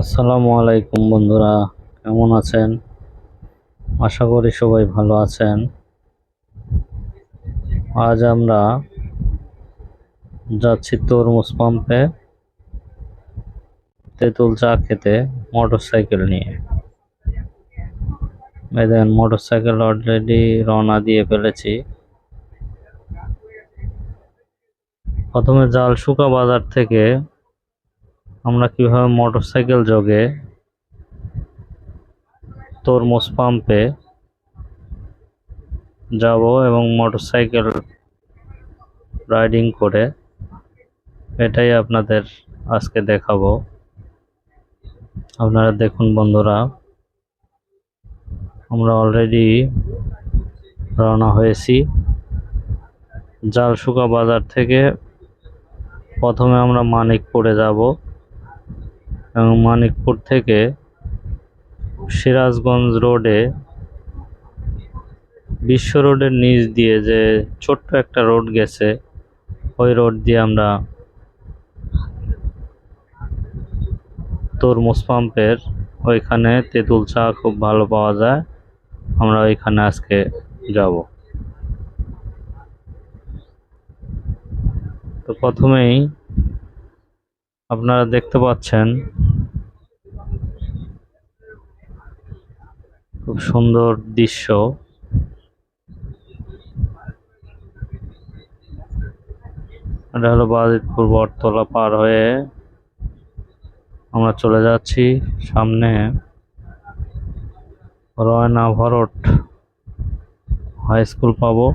আসসালামু আলাইকুম বন্ধুরা, কেমন আছেন? আশা করি সবাই ভালো আছেন। আজ আমরা যাচ্ছি তরমুজ পাম্পে তেঁতুল চা খেতে মোটর সাইকেল নিয়ে দেখেন মোটর সাইকেল অলরেডি রওনা দিয়ে ফেলেছি। প্রথমে জাল শুকা বাজার থেকে আমরা কীভাবে মোটরসাইকেল যোগে তরমুজ পাম্পে যাব এবং মোটরসাইকেল রাইডিং করে, এটাই আপনাদের আজকে দেখাবো। আপনারা দেখুন বন্ধুরা, আমরা অলরেডি রওনা হয়েছি। জালসুকা বাজার থেকে প্রথমে আমরা মানিকপুরে যাব। এবং মানিকপুর থেকে সিরাজগঞ্জ রোডে, বিশ্ব রোডের নিচ দিয়ে যে ছোট্ট একটা রোড গেছে, ওই রোড দিয়ে আমরা তরমুজ পাম্পের ওইখানে তেঁতুল চা খুব ভালো পাওয়া যায়। আমরা ওইখানে আজকে যাব। তো প্রথমেই আপনারা দেখতে পাচ্ছেন খুব সুন্দর দৃশ্য। এটা হলো বাজিতপুর বটতলা পার হয়ে আমরা চলে যাচ্ছি সামনে রয়না ভরট হাই স্কুল পাবো।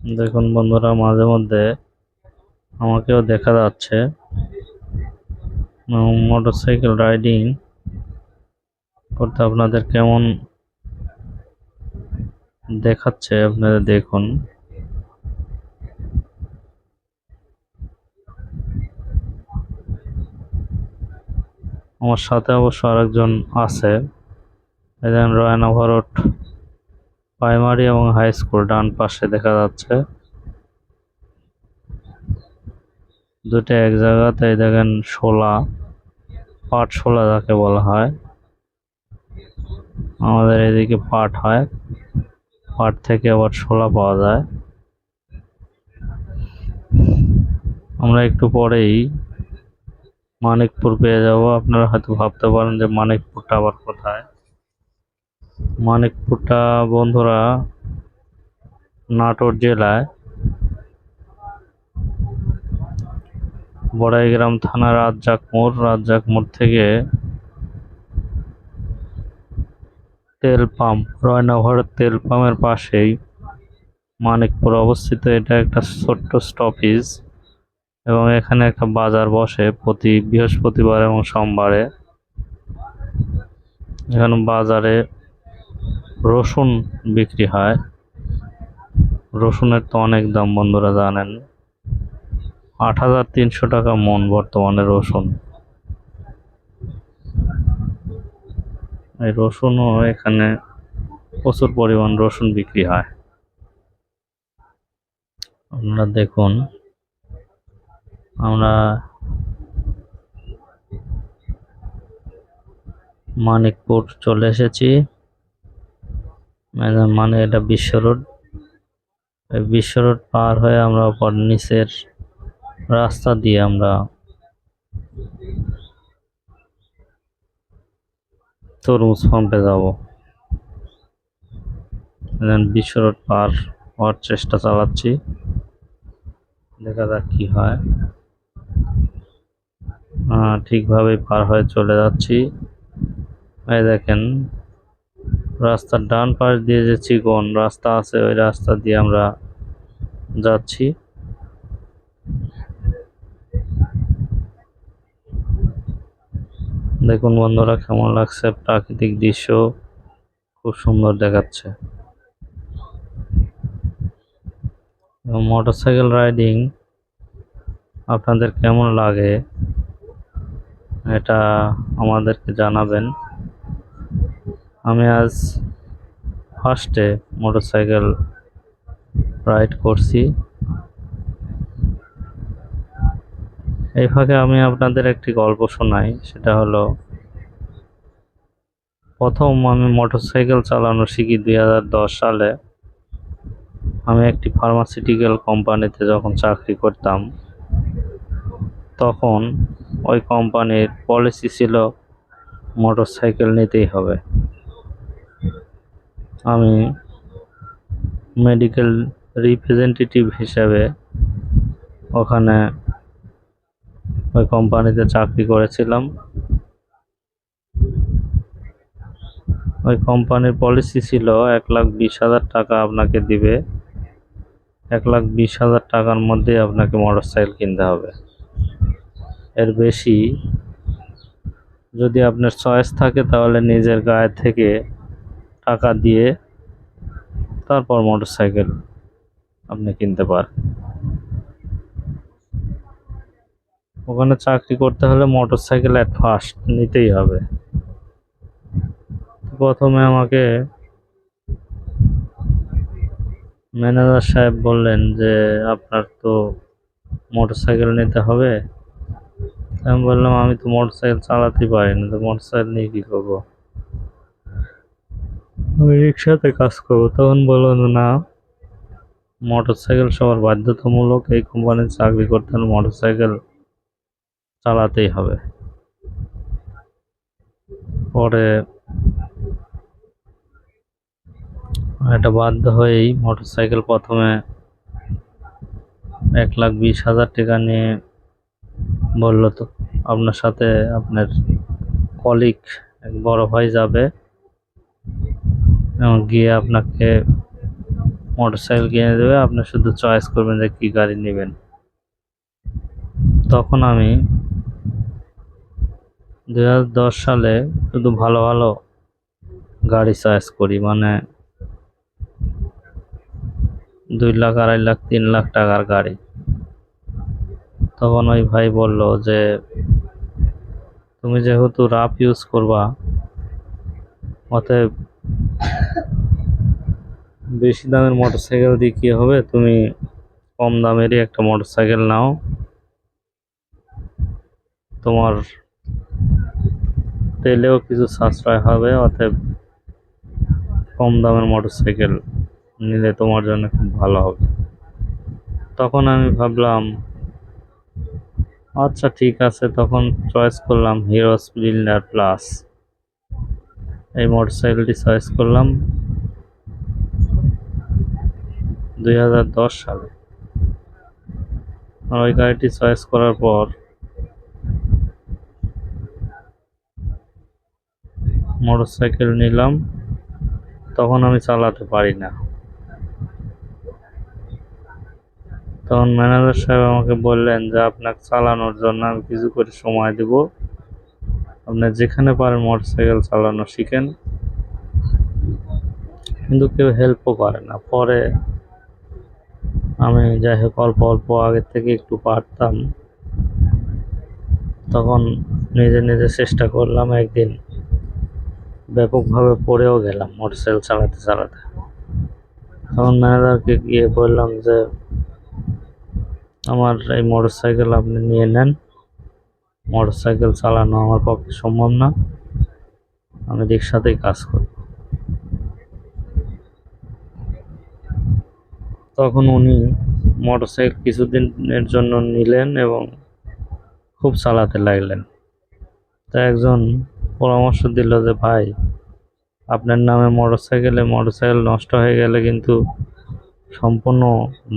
দেখুন বন্ধুরা, মাঝে মধ্যে আমাকেও দেখা যাচ্ছে। মোটর সাইকেল রাইডিং করতে আপনাদের কেমন দেখাচ্ছে আপনারা দেখুন। আমার সাথে অবশ্য আরেকজন আছে। এজন রয়না প্রাইমারি এবং হাই স্কুল, ডান পাশে দেখা যাচ্ছে। দুটো এক জায়গাতে দেখেন শোলা পাট শোলা যাকে বলা হয়। আমাদের এদিকে পাট হয়, পাট থেকে আবার শোলা পাওয়া যায়। আমরা একটু পরেই মানিকপুর পেয়ে যাব। আপনারা হয়তো ভাবতে পারেন যে মানিকপুরটা আবার কোথায়। মানিকপুরটা বন্ধুরা নাটোর জেলায় বড়াইগ্রাম থানা রাজ্জাক মোড় রাজ্জাক মোড় থেকে তেল পাম্প, রয়নাঘরের তেল পাম্পের পাশেই মানিকপুর অবস্থিত। এটা একটা ছোট্ট স্টপেজ এবং এখানে একটা বাজার বসে প্রতি বৃহস্পতিবার এবং সোমবারে। এখানে বাজারে রসুন বিক্রি হয়। রসুনের তো অনেক দাম, বন্ধুরা জানেন। আট হাজার তিনশো টাকা মন বর্তমানে রসুন। এই রসুনও এখানে প্রচুর পরিমাণ রসুন বিক্রি হয়। আপনারা দেখুন, আমরা মানিকপুর চলে এসেছি। মানে এটা বিশ্ব রোড। বিশ্ব রোড পার হয়ে আমরা পর নিচের রাস্তা দিয়ে আমরা তরমুজ পাম্পে যাব। বিশ্ব রোড পার হওয়ার চেষ্টা চালাচ্ছি। দেখা যাক কি হয়। ঠিকভাবে পার হয়ে চলে যাচ্ছি। দেখেন, রাস্তার ডান পাশ দিয়ে যে চিকন রাস্তা আছে, ওই রাস্তা দিয়ে আমরা যাচ্ছি। দেখুন বন্ধুরা, কেমন লাগছে প্রাকৃতিক দৃশ্য? খুব সুন্দর দেখাচ্ছে। মোটরসাইকেল রাইডিং আপনাদের কেমন লাগে এটা আমাদেরকে জানাবেন। আমি আজ ফার্স্টে মোটরসাইকেল রাইড করছি। এই ফাঁকে আমি আপনাদের একটি গল্প শোনাই, সেটা হলো, প্রথম আমি মোটরসাইকেল চালানো শিখি দুই হাজার দশ সালে। আমি একটি ফার্মাসিউটিক্যাল কোম্পানিতে যখন চাকরি করতাম, তখন ওই কোম্পানির পলিসি ছিল মোটরসাইকেল নিতেই হবে। আমি মেডিকেল রিপ্রেজেন্টেটিভ হিসেবে ওখানে ওই কোম্পানিতে চাকরি করেছিলাম। ওই কোম্পানির পলিসি ছিল এক লাখ বিশ হাজার টাকা আপনাকে দিবে। এক লাখ বিশ হাজার টাকার মধ্যে আপনাকে মোটরসাইকেল কিনতে হবে। এর বেশি যদি আপনার চয়েস থাকে তাহলে নিজের গায়ে থেকে টাকা দিয়ে তারপর মোটরসাইকেল আপনি কিনতে পারেন ওখানে চাকরি করতে হলে মোটর সাইকেল অ্যাট ফার্স্ট নিতেই হবে। প্রথমে আমাকে ম্যানেজার সাহেব বললেন যে, আপনার তো মোটর সাইকেল নিতে হবে। আমি বললাম, আমি তো মোটরসাইকেল চালাতে পারি না তো মোটর সাইকেল নিয়ে কী করব? আমি রিক্সাতে কাজ করব। তখন বলল, না মোটর সাইকেল সবার বাধ্যতামূলক। এই কোম্পানির চাকরি করতে হলে মোটরসাইকেল চালাতেই হবে। পরে এটা বাধ্য হয়েই মোটরসাইকেল প্রথমে এক লাখ বিশ হাজার টাকা নিয়ে বলল, তো আপনার সাথে আপনার কলিগ এক বড় ভাই যাবে গিয়ে আপনাকে মোটরসাইকেল কিনে দেবে। আপনি শুধু চয়েস করবেন যে কী গাড়ি নেবেন। তখন আমি দশ সালে শুধু ভালো ভালো গাড়ি চয়েস করি মানে দুই লাখ, আড়াই লাখ, তিন লাখ টাকার গাড়ি। তখন ওই ভাই বলল যে, তুমি যেহেতু রাফ ইউজ করবা, অতএব বেশি দামের মোটরসাইকেল দিয়ে কী হবে? তুমি কম দামেরই একটা মোটরসাইকেল নাও। তোমার তেলেও কিছু সাশ্রয় হবে, অতএব কম দামের মোটরসাইকেল নিলে তোমার জন্য খুব ভালো হবে। তখন আমি ভাবলাম আচ্ছা ঠিক আছে, তখন চয়েস করলাম হিরো স্প্লেন্ডার প্লাস এই মোটরসাইকেলটি চয়েস করলাম দুই হাজার দশ সালে। আর ওই গাড়িটি চয়েস করার পর মোটরসাইকেল নিলাম, তখন আমি চালাতে পারি না। তখন ম্যানেজার সাহেব আমাকে বললেন যে, আপনাকে চালানোর জন্য আমি কিছু করে সময় দেব। আপনি যেখানে পারেন মোটরসাইকেল চালানো শিখেন। কিন্তু কেউ হেল্পও করে না। পরে আমি যাই হোক অল্প অল্প আগের থেকে একটু পারতাম। তখন নিজে নিজে চেষ্টা করলাম একদিন। ব্যাপকভাবে পড়েও গেলাম মোটরসাইকেল চালাতে চালাতে। তখন ম্যানেজারকে গিয়ে বললাম যে, আমার এই মোটরসাইকেল আপনি নিয়ে নেন। মোটরসাইকেল চালানো আমার পক্ষে সম্ভব না। আমি রিক্সাতেই কাজ করি তখন উনি মোটরসাইকেল কিছুদিনের জন্য নিলেন এবং খুব চালাতে লাগলেন। তা একজন পরামর্শ দিল যে, ভাই, আপনার নামে মোটরসাইকেলে, মোটরসাইকেল নষ্ট হয়ে গেলে কিন্তু সম্পূর্ণ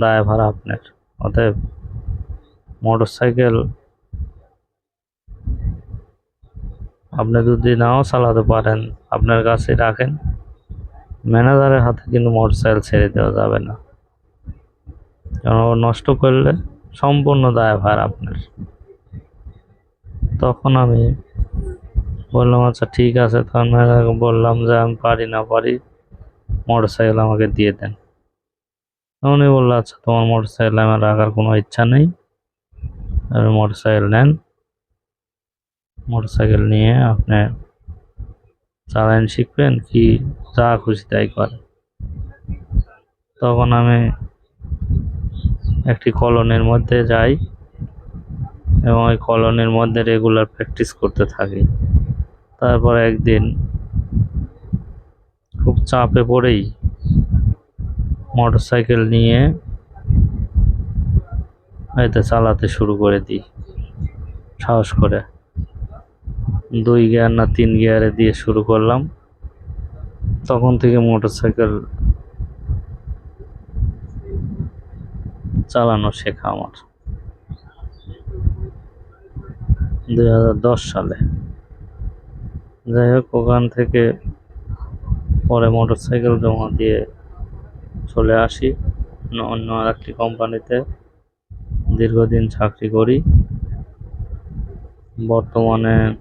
দায় দায়ভার আপনার। অতএব মোটরসাইকেল আপনি যদি নাও চালাতে পারেন, আপনার কাছে রাখেন। ম্যানেজারের হাতে কিন্তু মোটরসাইকেল ছেড়ে দেওয়া যাবে না। কারণ নষ্ট করলে সম্পূর্ণ দায় দায়ভার আপনার। তখন আমি বললাম আচ্ছা ঠিক আছে তখন ম্যানেজারকে বললাম যে আমি পারি না পারি মোটর সাইকেল আমাকে দিয়ে দেন। উনি বলল আচ্ছা তোমার মোটরসাইকেল আমার রাখার কোনো ইচ্ছা নেই আপনি মোটরসাইকেল নেন। মোটর সাইকেল নিয়ে আপনি চালান, শিখবেন, কি যা খুশি তাই করেন। তখন আমি একটি কলোনির মধ্যে যাই এবং ওই কলোনির মধ্যে রেগুলার প্র্যাকটিস করতে থাকি। তারপর একদিন খুব চাপে পড়েই মোটরসাইকেল নিয়ে এতে চালাতে শুরু করে দিই। সাহস করে। দুই গিয়ার না তিন গিয়ারে দিয়ে শুরু করলাম। তখন থেকে মোটরসাইকেল চালানো শেখা আমার। দুই হাজার দশ সালে। যাই হোক, ওখান থেকে পরে মোটরসাইকেল জমা দিয়ে চলে আসি। অন্য- আর একটি কোম্পানিতে দীর্ঘদিন চাকরি করি। বর্তমানে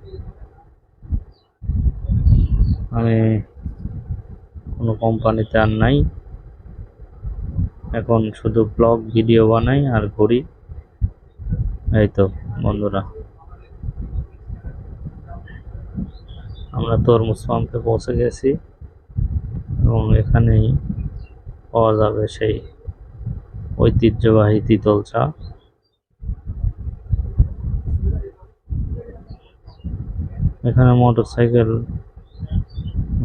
আমি কোনো কোম্পানিতে আর নাই। এখন শুধু ব্লগ, ভিডিও বানাই আর ঘুরি এই তো, বন্ধুরা। আমরা তরমুজ পাম্পে পৌঁছে গেছি এবং এখানেই পাওয়া যাবে সেই ঐতিহ্যবাহী তিতল চা। এখানে মোটরসাইকেল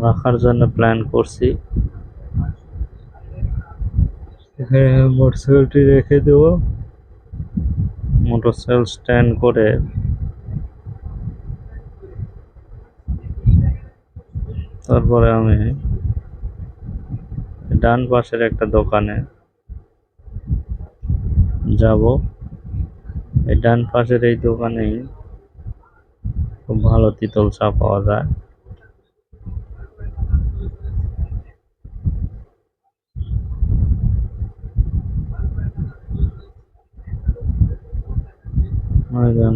রাখার জন্য প্ল্যান করছি। এখানে মোটরসাইকেলটি রেখে দেবো। মোটরসাইকেল স্ট্যান্ড করে তারপরে আমি ডান পাশের একটা দোকানে যাব। এই ডান পাশের এই দোকানেই খুব ভালো তিতল চা পাওয়া যায়।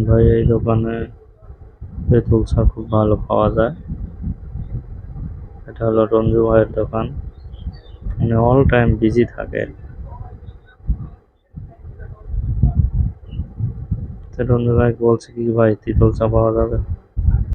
ভাই এই দোকানে তেঁতুল চা খুব ভালো পাওয়া যায়। এটা হলো রঞ্জু ভাইয়ের দোকান। উনি অল টাইম বিজি থাকে রঞ্জু ভাই বলছে কি ভাই, তিতল চা পাওয়া যাবে?